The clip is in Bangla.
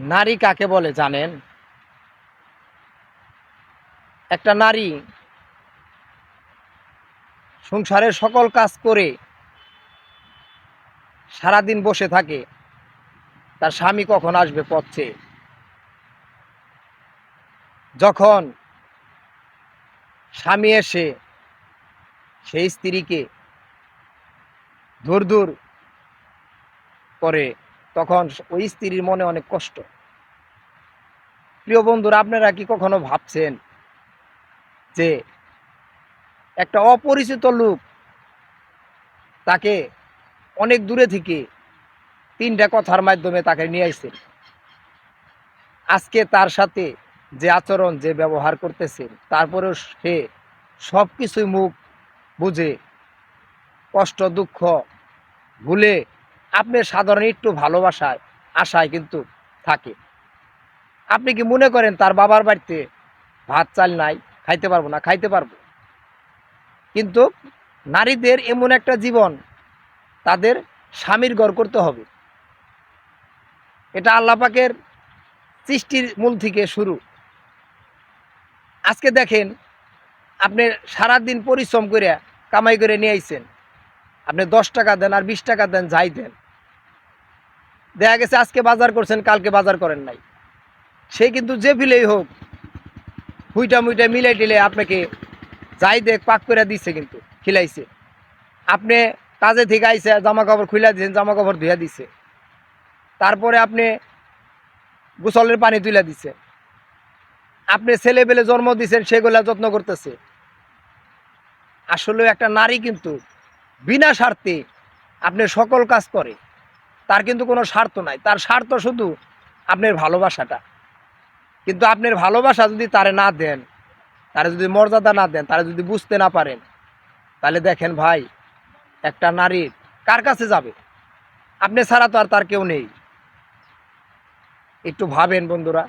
নারী কাকে বলে জানেন? একটা নারী সংসারের সকল কাজ করে, সারাদিন বসে থাকে, তার স্বামী কখন আসবে পথে? যখন স্বামী এসে সেই স্ত্রীকে দূর দূর করে তখন ওই স্ত্রীর মনে অনেক কষ্ট। প্রিয় বন্ধুরা, আপনারা কি কখনো ভাবছেন যে একটা অপরিচিত লোক তাকে অনেক দূরে থেকে তিনটা কথার মাধ্যমে তাকে নিয়ে আসছেন আজকে তার সাথে যে আচরণ, যে ব্যবহার করতেছেন তারপরেও সে সব কিছুই মুখ বুঝে কষ্ট, দুঃখ ভুলে আপনি সাধারণ একটু ভালোবাসায়, আশায় কিন্তু থাকে। আপনি কি মনে করেন তার বাবার বাড়িতে ভাত, চাল নাই? খাইতে পারব না, খাইতে পারব। কিন্তু নারীদের এমন একটা জীবন, তাদের স্বামীর গড় করতে হবে। এটা আল্লাপাকের সৃষ্টির মূল থেকে শুরু। আজকে দেখেন, আপনি সারাদিন পরিশ্রম করে, কামাই করে নিয়ে আপনি দশ টাকা দেন আর বিশ টাকা দেন, যাই দেন। দেখা গেছে আজকে বাজার করছেন, কালকে বাজার করেন নাই। সে কিন্তু যে ফিলেই হোক, হুইটা মুইটা মিলাই টিলে আপনাকে যাই দেখ, পাক করে দিচ্ছে কিন্তু, খিলাইছে। আপনি কাজে থেকে আইসে জামা কাপড় খুলে দিয়েছেন জামা কাপড় ধুয়ে দিছে। তারপরে আপনি গোসলের পানি তুলে দিছে। আপনি ছেলে পেলে জন্ম দিছেন, সেগুলা যত্ন করতেছে। আসলে একটা নারী কিন্তু বিনা স্বার্থে আপনি সকল কাজ করে। তার কিন্তু কোনো স্বার্থ নাই। তার স্বার্থ শুধু আপনার ভালোবাসাটা। কিন্তু আপনার ভালোবাসা যদি তারে না দেন, তারা যদি মর্যাদা না দেন, তারা যদি বুঝতে না পারেন, তাহলে দেখেন ভাই, একটা নারীর কার কাছে যাবে? আপনি ছাড়া তো আর তার কেউ নেই। একটু ভাবেন বন্ধুরা।